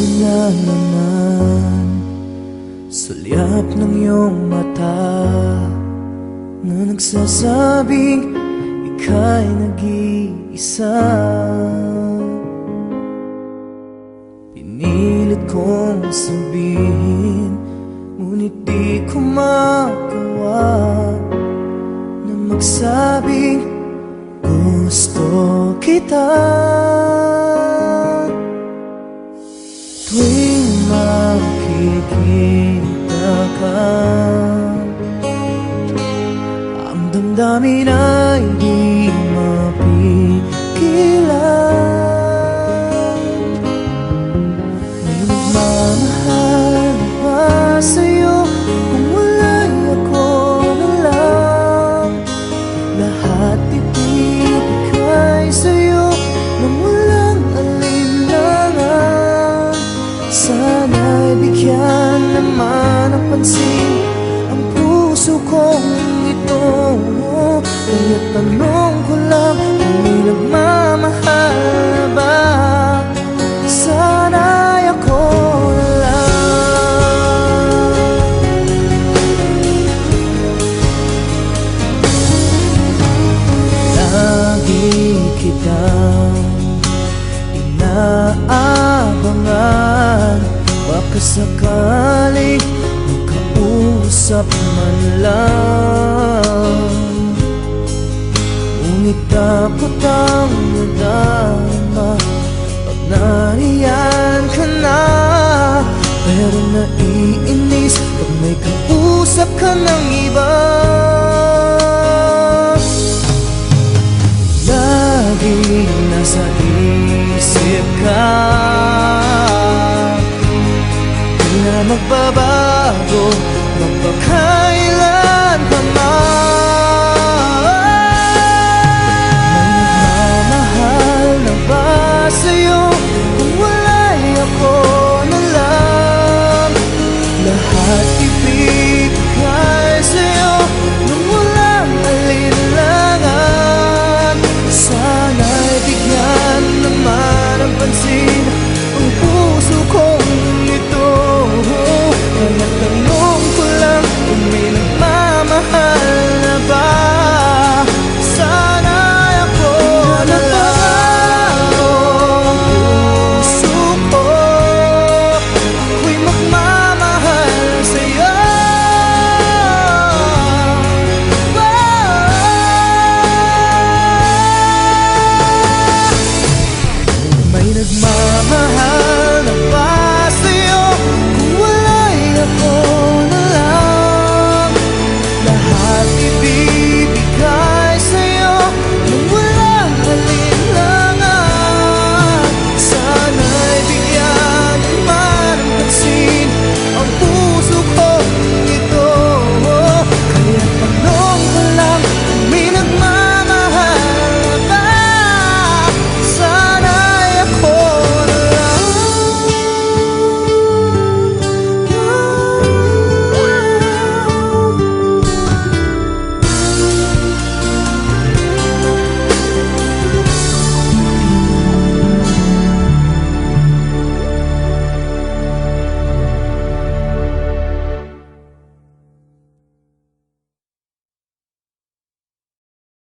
na naman Sulyap ng iyong mata Na nagsasabing ika'y nag-iisa. Pinilit kong sabihin Ngunit di ko magawa Na magsabing gusto kita Tuwing makikita ka. Ang damdamin ay di mapigilan. May nagmamahal ba sa'yo bigyan naman ng pansin Ang puso kong ito. Kaya tanong ko lang Kung may nagmamahal ba Sana'y ako lang. Lagi kitang inaabangan Baka sakaling makausap man lang. Ngunit dapat ang nadama. Pag nariyan ka na Pero naiinis. Pag may kausap ka ng